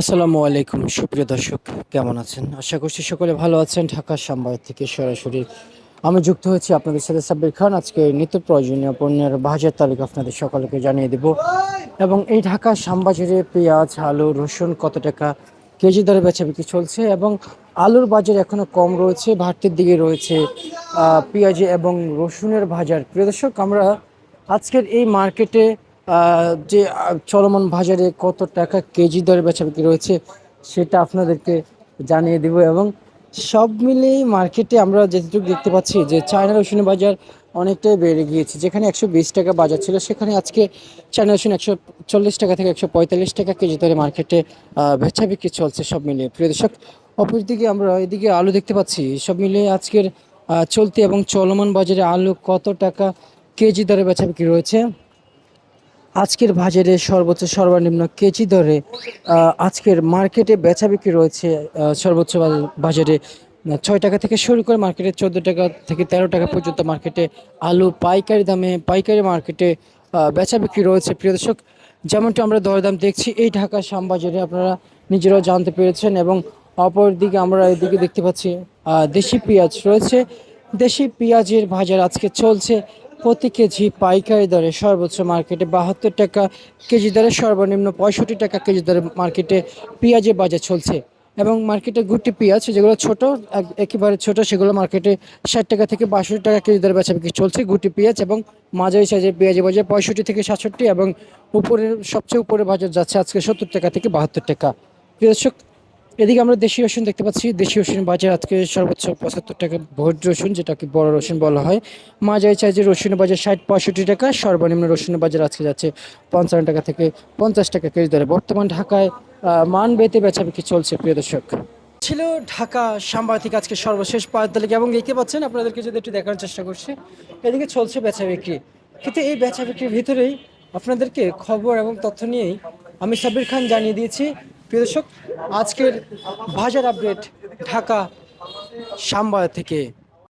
আসসালামু আলাইকুম, সুপ্রিয় দর্শক, কেমন আছেন? আশা করছি সকলে ভালো আছেন। ঢাকা সাম্বাই থেকে সরাসরি আমি যুক্ত হয়েছি আপনাদের সাথে সাব্বির খান। আজকে নিত্য প্রয়োজনীয় পণ্যের বাজার তালিকা আপনাদের সকলকে জানিয়ে দেব। এবং এই ঢাকা শ্যামবাজারে পেঁয়াজ, আলু, রসুন কত টাকা কেজি দরে বেচা বিক্রি চলছে এবং আলুর বাজার এখনও কম রয়েছে ভারতের দিকে রয়েছে পেঁয়াজ এবং রসুনের বাজার। প্রিয় দর্শক, আমরা আজকের এই মার্কেটে যে চলমান বাজারে কত টাকা কেজি দরে বেচা বিক্রি রয়েছে সেটা আপনাদেরকে জানিয়ে দিব এবং সব মিলিয়ে মার্কেটে আমরা যেটুকু দেখতে পাচ্ছি যে চায়না রসুনের বাজার অনেকটাই বেড়ে গিয়েছে। যেখানে একশো বিশ টাকা বাজার ছিল, সেখানে আজকে চায়না রসুন একশো চল্লিশ টাকা থেকে একশো পঁয়তাল্লিশ টাকা কেজি দরে মার্কেটে বেচা বিক্রি চলছে সব মিলিয়ে। প্রিয় দর্শক, অপরদিকে আমরা এদিকে আলু দেখতে পাচ্ছি। সব মিলিয়ে আজকের চলতি এবং চলমান বাজারে আলু কত টাকা কেজি দরে বেচা বিক্রি রয়েছে আজকের বাজারে সর্বোচ্চ সর্বনিম্ন কেজি দরে আজকের মার্কেটে বেচা বিক্রি রয়েছে সর্বোচ্চ বাজারে ছয় টাকা থেকে শুরু করে মার্কেটে চোদ্দ টাকা থেকে তেরো টাকা পর্যন্ত মার্কেটে আলু, পাইকারি দামে, পাইকারি মার্কেটে বেচা বিক্রি রয়েছে। প্রিয় দর্শক, যেমনটা আমরা দরদাম দেখছি, এই ঢাকা শ্যামবাজারে আপনারা নিজেরাও জানতে পেরেছেন এবং অপরদিকে আমরা এদিকে দেখতে পাচ্ছি দেশি পেঁয়াজ রয়েছে। দেশি পেঁয়াজের বাজার আজকে চলছে প্রতি কেজি পাইকারি দরে সর্বোচ্চ মার্কেটে বাহাত্তর টাকা কেজি দরে সর্বনিম্ন পঁয়ষট্টি টাকা কেজি দরে মার্কেটে পেঁয়াজের বাজার চলছে। এবং মার্কেটে গুটি পেঁয়াজ, যেগুলো ছোট, এক- একেবারে ছোট, সেগুলো মার্কেটে ষাট টাকা থেকে বাষট্টি টাকা কেজি দরে বেচা বিক্রি চলছে। গুটি পেঁয়াজ এবং মাঝারি সাইজের পেঁয়াজের বাজার পঁয়ষট্টি থেকে সাতষট্টি এবং উপরের, সবচেয়ে উপরে বাজার যাচ্ছে আজকে সত্তর টাকা থেকে বাহাত্তর টাকা। প্রিয় এদিকে আমরা দেশি রসুন দেখতে পাচ্ছি। দেশি রসুন বাজার আজকে সর্বোচ্চ পঁচাত্তর টাকা ভোট রসুন, যেটাকে বড় রসুন বলা হয়। মাঝারি চাইজের রসুনের বাজার ষাট পঁয়ষট্টি টাকা, সর্বনিম্ন রসুনের বাজার আজকে যাচ্ছে পঞ্চান্ন টাকা থেকে পঞ্চাশ টাকা কেজি দরে। বর্তমান ঢাকায় মান বেতে বেচা বিক্রি চলছে, প্রিয় দর্শক। ছিল ঢাকা সাম্বা আজকে সর্বশেষ পাঁচ তালিকা, এবং দেখতে পাচ্ছেন আপনাদেরকে যদি একটু দেখার চেষ্টা করছি, এদিকে চলছে বেচা বিক্রি কিন্তু এই বেচা বিক্রির ভিতরেই আপনাদেরকে খবর এবং তথ্য নিয়েই আমি সাবির খান জানিয়ে দিয়েছি। প্রিয় দর্শক আজকের বাজার আপডেট ঢাকা সাম্বা থেকে।